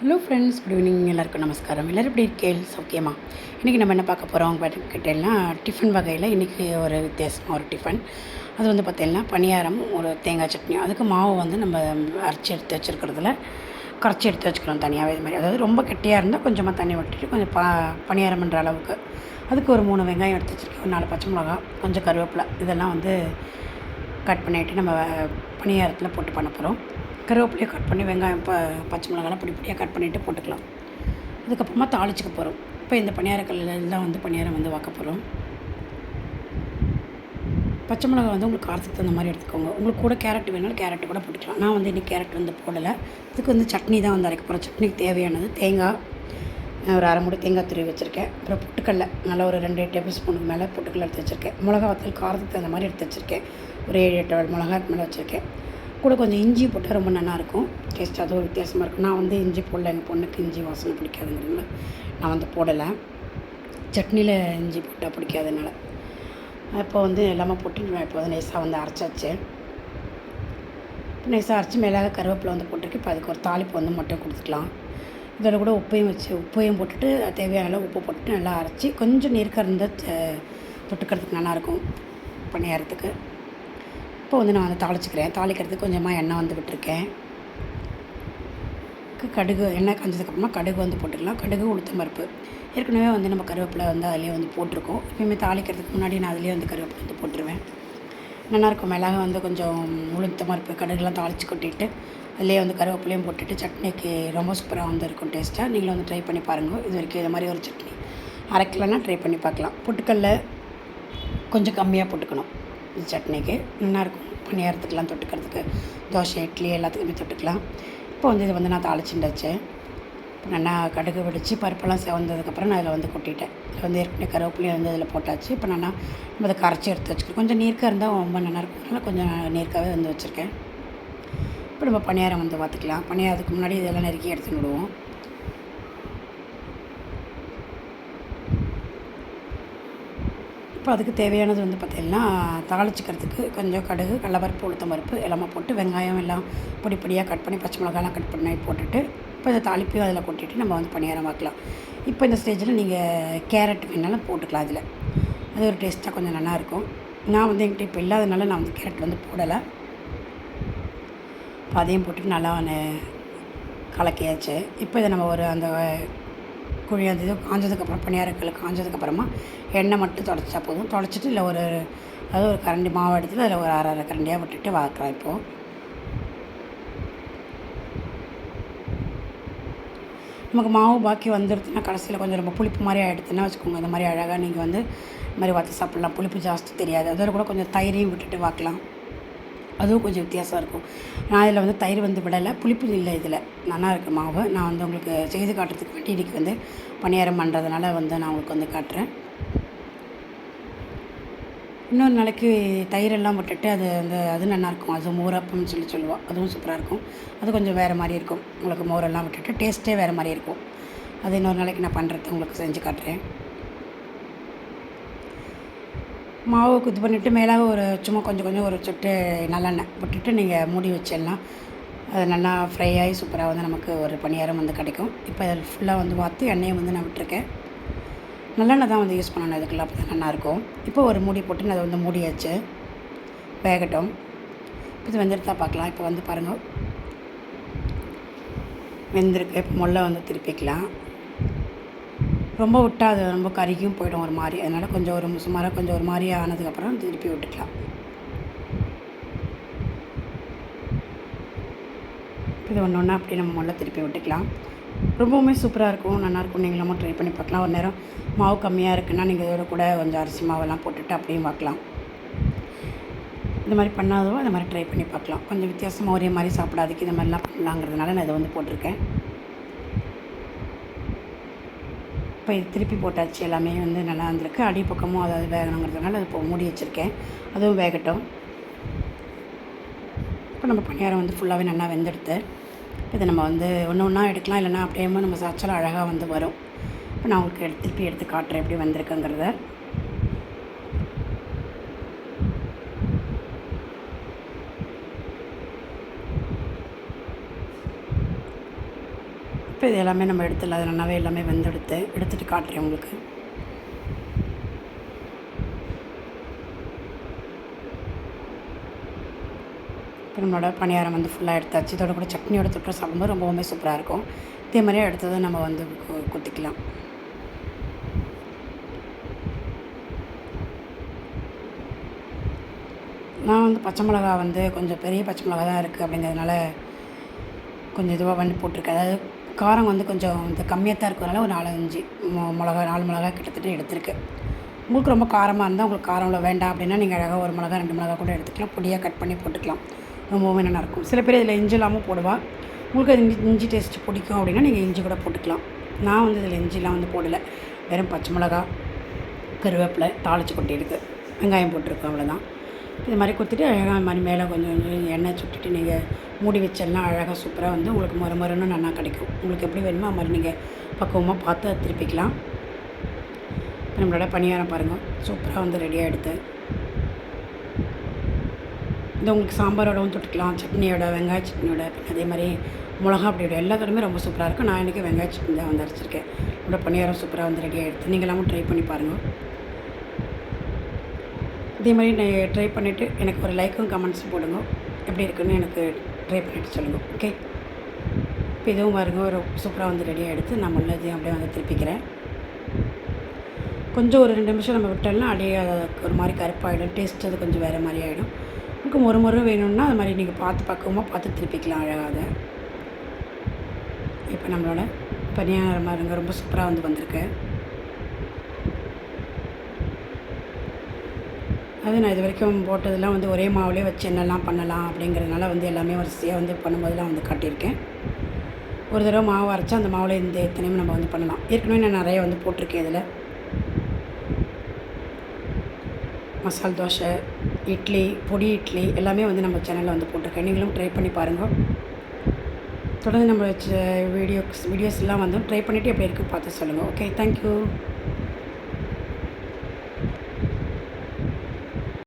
Hello friends good evening எல்லாருக்கும் நமஸ்காரம். எல்லோரும் எப்படி இருக்கேள் சௌக்கியமா? இன்றைக்கி நம்ம என்ன பார்க்க போகிறோம் கேட்டேன்னா டிஃபன் வகையில் இன்றைக்கி ஒரு வித்தியாசமாக ஒரு டிஃபன் அது வந்து பார்த்திங்கன்னா பணியாரம் ஒரு தேங்காய் சட்னி. அதுக்கு மாவு வந்து நம்ம அரைச்சி எடுத்து வச்சுருக்கிறதுல கரைச்சி எடுத்து வச்சுக்கிறோம் தனியாகவே இது மாதிரி. அதாவது ரொம்ப கெட்டியாக இருந்தால் கொஞ்சமாக தண்ணி விட்டுட்டு கொஞ்சம் பா பணியாரம்ன்ற அளவுக்கு. அதுக்கு ஒரு மூணு வெங்காயம் எடுத்து வச்சுருக்கேன். ஒரு நாலு பச்சை மிளகா கொஞ்சம் கருவேப்பிலை. இதெல்லாம் வந்து கட் பண்ணிவிட்டு நம்ம பணியாரத்தில் போட்டு பண்ண போகிறோம் கருவேப்பிலையை கட் பண்ணி வெங்காயம் ப பச்சை மிளகாலாம் பொடி பொடியாக கட் பண்ணிவிட்டு போட்டுக்கலாம். அதுக்கப்புறமா தாளிச்சுக்க போகிறோம் இப்போ இந்த பணியாரக்கல்லில் தான் வந்து பணியாரம் வந்து வைக்க போகிறோம் பச்சை மிளகா வந்து உங்களுக்கு காரத்துக்கு தகுந்த மாதிரி எடுத்துக்கோங்க. உங்களுக்கு கூட கேரட் வேணாலும் கேரட் கூட போட்டுக்கலாம். நான் வந்து இன்றைக்கி கேரட் வந்து போடலை. இதுக்கு வந்து சட்னி தான் வந்து அரைக்க போகிறோம் சட்னிக்கு தேவையானது தேங்காய். ஒரு அரை மூடி தேங்காய் துருவி வச்சுருக்கேன். அப்புறம் புட்டுக்கடலை. நல்லா ஒரு ரெண்டு டேபிள் ஸ்பூனுக்கு மேலே புட்டுக்கடலை எடுத்து வச்சுருக்கேன். மிளகா வத்தல் காரத்துக்கு தகுந்த மாதிரி எடுத்து வச்சுருக்கேன். ஒரு ஏழு எட்டு மிளகாக்கு மேலே வச்சுருக்கேன். கூட கொஞ்சம் இஞ்சி போட்டால் ரொம்ப நல்லாயிருக்கும். டேஸ்ட் அதுவும் வித்தியாசமாக இருக்கும். நான் வந்து இஞ்சி போடல. எங்கள் பொண்ணுக்கு இஞ்சி வாசனை பிடிக்காதுங்கிறதுனால நான் வந்து போடலை. சட்னியில் இஞ்சி போட்டால் பிடிக்காதனால இப்போ வந்து எல்லாமே போட்டு இப்போ வந்து நைஸாக வந்து அரைச்சாச்சு. நைஸாக அரைச்சி மேலாக கருவேப்பிலை வந்து போட்டிருக்கு இப்போ அதுக்கு ஒரு தாளிப்பு வந்து மட்டும் கொடுத்துக்கலாம். இதில் கூட உப்பையும் வச்சு உப்பையும் போட்டுட்டு தேவையான அளவு உப்பு போட்டுட்டு நல்லா அரைச்சி கொஞ்சம் நீருக்காக இருந்தால் தொட்டுக்கிறதுக்கு நல்லாயிருக்கும். பணியாரத்துக்கு இப்போ வந்து நான் வந்து தாளிச்சிக்கிறேன். தாளிக்கிறதுக்கு கொஞ்சமாக எண்ணெய் வந்து விட்டுருக்கேன். கடுகு எண்ணெய் காஞ்சதுக்கப்புறமா கடுகு வந்து போட்டுக்கலாம். கடுகு உளுத்தம் பருப்பு. ஏற்கனவே வந்து நம்ம கருவேப்பிலை வந்து அதிலே வந்து போட்டிருக்கோம். எப்பயுமே தாளிக்கிறதுக்கு முன்னாடி நான் அதிலே வந்து கருவேப்பிலை வந்து போட்டுருவேன். நல்லாயிருக்கும் மிளகு வந்து கொஞ்சம் உளுத்தம் பருப்பு கடுகுலாம் தாளித்து கொட்டிட்டு அதிலே வந்து கருவேப்பிலையும் போட்டுட்டு சட்னிக்கு ரொம்ப சூப்பராக வந்து இருக்கும் டேஸ்ட்டாக நீங்களும் வந்து ட்ரை பண்ணி பாருங்கள் இது வரைக்கும் இது மாதிரி ஒரு சட்னி. அரைக்கலன்னா ட்ரை பண்ணி பார்க்கலாம். பொட்டுக்கல்ல கொஞ்சம் கம்மியாக போட்டுக்கணும். சட்னிக்கு நல்லாயிருக்கும் பணியாரத்துக்கெலாம் தொட்டுக்கிறதுக்கு. தோசை இட்லி எல்லாத்துக்குமே தொட்டுக்கலாம். இப்போ வந்து இதை வந்து நான் தாளிச்சுட்டு இப்போ நல்லா கடுகு வெடித்து பருப்பெல்லாம் செவந்ததுக்கப்புறம் நான் இதில் வந்து கொட்டிட்டேன். இதில் வந்து ஏற்கனவே கருவேப்பிலையும் வந்து இதில் போட்டாச்சு. இப்போ நான் நம்ம அதை கரைச்சி எடுத்து வச்சுக்கிறேன் கொஞ்சம் நீர்க்காக இருந்தால் ரொம்ப நல்லாயிருக்கும் அதனால் கொஞ்சம் நீர்க்காகவே வந்து வச்சுருக்கேன். இப்போ நம்ம பணியாரம் வந்து பார்த்துக்கலாம். பணியாரத்துக்கு முன்னாடி இதெல்லாம் நெருக்கி எடுத்துன்னு விடுவோம். இப்போ அதுக்கு தேவையானது வந்து பார்த்திங்கன்னா தாளிச்சிக்கிறதுக்கு கொஞ்சம் கடுகு கடலப்பருப்பு உளுத்தம் பருப்பு எல்லாமே போட்டு வெங்காயம் எல்லாம் பொடி பொடியாக கட் பண்ணி பச்சை மிளகாலாம் கட் பண்ணி போட்டுட்டு இப்போ இந்த தாளிப்பையும் அதில் கொட்டிட்டு நம்ம வந்து பணியாரம் பார்க்கலாம். இப்போ இந்த ஸ்டேஜில் நீங்கள் கேரட் வேணாலும் போட்டுக்கலாம் அதில் அது ஒரு டேஸ்ட்டாக கொஞ்சம் நல்லாயிருக்கும். நான் வந்து என்கிட்ட இப்போ இல்லாதனால நான் வந்து கேரட் வந்து போடலை. இப்போ அதையும் போட்டு நல்லா கலக்கியாச்சு. இப்போ இதை நம்ம ஒரு அந்த குழி காஞ்சதுக்கப்புறம் பணியாரக்கல் காஞ்சதுக்கப்புறமா எண்ணெய் மட்டும் தொடச்சா போதும். தொடச்சிட்டு இல்லை ஒரு அதாவது ஒரு கரண்டி மாவு எடுத்து அதில் ஒரு அரை அரை கரண்டியாக விட்டுட்டு வாக்குறேன் இப்போது நமக்கு மாவு பாக்கி வந்துடுதுன்னா கடைசியில் கொஞ்சம் ரொம்ப புளிப்பு மாதிரி ஆகிடுதுன்னா வச்சுக்கோங்க. இந்த மாதிரி அழகாக நீங்கள் வந்து இந்த மாதிரி வத்து சாப்பிட்லாம். புளிப்பு ஜாஸ்தி தெரியாது. அதோட கூட கொஞ்சம் தயிரையும் விட்டுட்டு வாக்கலாம். அதுவும் கொஞ்சம் வித்தியாசம் இருக்கும். நான் இதில் வந்து தயிர் வந்து விடலை. புளிப்பு இல்லை இதில். நல்லா இருக்குது மாவு. நான் வந்து உங்களுக்கு செய்து காட்டுறதுக்கு வேண்டி இன்றைக்கி வந்து பணியாரம் பண்ணுறதுனால வந்து நான் உங்களுக்கு வந்து காட்டுறேன். இன்னொரு நாளைக்கு தயிரெல்லாம் விட்டுட்டு அது அந்த அது நல்லாயிருக்கும் அது மோரப்பம்னு சொல்லி சொல்லுவோம் அதுவும் சூப்பராக இருக்கும். அது கொஞ்சம் வேறு மாதிரி இருக்கும். உங்களுக்கு மோரெல்லாம் விட்டுட்டு டேஸ்ட்டே வேறு மாதிரி இருக்கும். அது இன்னொரு நாளைக்கு நான் பண்ணுறது உங்களுக்கு செஞ்சு காட்டுறேன். மாவு இது பண்ணிவிட்டு மேலாக ஒரு சும்மா கொஞ்சம் கொஞ்சம் ஒரு சொட்டு நல்லெண்ணெய் விட்டுட்டு நீங்கள் மூடி வச்சிடலாம். அது நல்லா ஃப்ரை ஆகி சூப்பராக வந்து நமக்கு ஒரு பணியாரம் வந்து கிடைக்கும். இப்போ அதில் ஃபுல்லாக வந்து வாத்து எண்ணெயை வந்து நான் விட்டுருக்கேன். நல்லெண்ணெய் தான் வந்து யூஸ் பண்ணணும். இதுக்கெல்லாம் அப்போ தான் நல்லாயிருக்கும் இப்போ ஒரு மூடி போட்டு நான் அதை வந்து மூடியாச்சு. வேகட்டும். இது வெந்துருத்தா பார்க்கலாம். இப்போ வந்து பாருங்கள் வெந்திருக்கு. இப்போ முல்லை வந்து திருப்பிக்கலாம். ரொம்ப விட்டால் அது ரொம்ப கருகியும் போயிடும் ஒரு மாதிரி. அதனால் கொஞ்சம் ஒரு சுமாராக கொஞ்சம் ஒரு மாதிரி ஆனதுக்கப்புறம் திருப்பி விட்டுக்கலாம். இது ஒன்று ஒன்றா அப்படி நம்ம முதல்ல திருப்பி விட்டுக்கலாம். ரொம்பவுமே சூப்பராக இருக்கும். நல்லாயிருக்கும் நீங்களும் ட்ரை பண்ணி பார்க்கலாம். ஒரு நேரம் மாவு கம்மியாக இருக்குன்னா நீங்கள் இதோட கூட கொஞ்சம் அரிசி மாவெல்லாம் போட்டுட்டு அப்படியும் பார்க்கலாம். இந்த மாதிரி பண்ணாதவோ அந்த மாதிரி ட்ரை பண்ணி பார்க்கலாம். கொஞ்சம் வித்தியாசமாக ஒரே மாதிரி சாப்பிடாதுக்கு இந்த மாதிரிலாம் பண்ணலாங்கிறதுனால நான் இதை வந்து போட்டிருக்கேன். இப்போ இது திருப்பி போட்டாச்சு. எல்லாமே வந்து நல்லா இருந்திருக்கு. அடிப்பக்கமும் அதாவது வேகணுங்கிறதுனால அது இப்போ மூடி வச்சுருக்கேன். அதுவும் வேகட்டும். இப்போ நம்ம பணியாரம் வந்து ஃபுல்லாகவே நல்லா வெந்தெடுத்து இதை நம்ம வந்து ஒன்று ஒன்றா எடுக்கலாம். இல்லைன்னா அப்படியே நம்ம சாச்சலாம் அழகாக வந்து வரும். இப்போ நான் உங்களுக்கு எடுத்து திருப்பி எடுத்து காட்டுறேன் எப்படி வந்திருக்குங்கிறத. இது எல்லாமே நம்ம எடுத்துல அது நல்லாவே எல்லாமே வெந்தெடுத்து எடுத்துகிட்டு காட்டுறேன் உங்களுக்கு. இப்போ நம்மளோட பணியாரம் வந்து ஃபுல்லாக எடுத்தாச்சு. இதோட கூட சட்னியோட தொட்டு சாப்பிடும்போது ரொம்பவுமே சூப்பராக இருக்கும். இதே மாதிரியே அடுத்தது நம்ம வந்து கு- குத்திக்கலாம். நான் வந்து பச்சை மிளகா வந்து கொஞ்சம் பெரிய பச்சை மிளகா தான் இருக்குது அப்படிங்கிறதுனால கொஞ்சம் இதுவாக வந்து போட்டிருக்கேன். அதாவது காரம் வந்து கொஞ்சம் இந்த கம்மியாக தான் இருக்கிறதுனால ஒரு நாலஞ்சு மொ- மிளகா நாலு மிளகா கிட்டத்தட்ட எடுத்திருக்கேன் உங்களுக்கு ரொம்ப காரமாக இருந்தால் உங்களுக்கு காரம் வேண்டாம் அப்படின்னா நீங்கள் அழகாக ஒரு மிளகா ரெண்டு மிளகா கூட எடுத்துக்கலாம். பொடியாக கட் பண்ணி போட்டுக்கலாம். ரொம்பவுமே நல்லாயிருக்கும் சில பேர் இதில் இஞ்சி இல்லாமல் போடுவாள் உங்களுக்கு அது இஞ்சி இஞ்சி டேஸ்ட் பிடிக்கும் அப்படின்னா நீங்கள் இஞ்சி கூட போட்டுக்கலாம். நான் வந்து இதில் இஞ்சிலாம் வந்து போடலை. வெறும் பச்சை மிளகா கருவேப்பிலை தாளித்து கொட்டியிருக்கு. வெங்காயம் போட்டிருக்கோம் அவ்வளோதான் இது மாதிரி கொடுத்துட்டு அழகாக மாதிரி மேலே கொஞ்சம் கொஞ்சம் எண்ணெய் சுட்டுட்டு நீங்கள் மூடி வச்செல்லாம் அழகாக சூப்பராக வந்து உங்களுக்கு மொறு மறுன்னு நல்லா கிடைக்கும். உங்களுக்கு எப்படி வேணுமோ அது மாதிரி நீங்கள் பக்குவமாக பார்த்து திருப்பிக்கலாம். நம்மளோட பணியாரம் பாருங்கள் சூப்பராக வந்து ரெடியாக எடுத்து. இது உங்களுக்கு சாம்பாரோடவும் தொட்டுக்கலாம். சட்னியோட வெங்காய சட்னியோட அதே மாதிரி மிளகா அப்படியோட எல்லாத்தோடையுமே ரொம்ப சூப்பராக இருக்கும் நான் இன்றைக்கி வெங்காய சட்னி தான் வந்து அரைச்சிருக்கேன். நம்மளோட பணியாரம் சூப்பராக வந்து ரெடியாக எடுத்து நீங்களாமும் ட்ரை பண்ணி பாருங்கள் இதே மாதிரி நான் ட்ரை பண்ணிவிட்டு எனக்கு ஒரு லைக்கும் கமெண்ட்ஸும் போடுங்க. எப்படி இருக்குன்னு எனக்கு ட்ரை பண்ணிவிட்டு சொல்லுங்கள் ஓகே இப்போ இதுவும் பாருங்க ஒரு சூப்பராக வந்து ரெடியாக எடுத்து நான் முன்னதையும் அப்படியே வந்து திருப்பிக்கிறேன். கொஞ்சம் ஒரு ரெண்டு நிமிஷம் நம்ம விட்டோம்னா அப்படியே அதை ஒரு மாதிரி கருப்பாயிடும் டேஸ்ட் அது கொஞ்சம் வேறு மாதிரி ஆகிடும் உங்களுக்கு ஒரு முறை வேணும்னா அது மாதிரி நீங்கள் பார்த்து பக்குவமாக பார்த்து திருப்பிக்கலாம் அழகாக. அதை இப்போ நம்மளோட பனியாரம் பாருங்க ரொம்ப சூப்பராக வந்து வந்திருக்கு. அது நான் இது வரைக்கும் போட்டதெல்லாம் வந்து ஒரே மாவுலேயே வச்சு என்னெல்லாம் பண்ணலாம் அப்படிங்கிறதுனால வந்து எல்லாமே வரிசையாக வந்து பண்ணும்போதெல்லாம் வந்து காட்டியிருக்கேன். ஒரு தடவை மாவு அரைச்சா அந்த மாவில் இந்த எத்தனையும் நம்ம வந்து பண்ணலாம். ஏற்கனவே நான் நிறைய வந்து போட்டிருக்கேன் இதில். மசால் தோசை இட்லி பொடி இட்லி எல்லாமே வந்து நம்ம சேனலில் வந்து போட்டிருக்கேன். நீங்களும் ட்ரை பண்ணி பாருங்கள் தொடர்ந்து நம்ம வீடியோஸ் வீடியோஸ்லாம் வந்து ட்ரை பண்ணிவிட்டு எப்படி இருக்குது பார்த்து சொல்லுங்கள் ஓகே தேங்க்யூ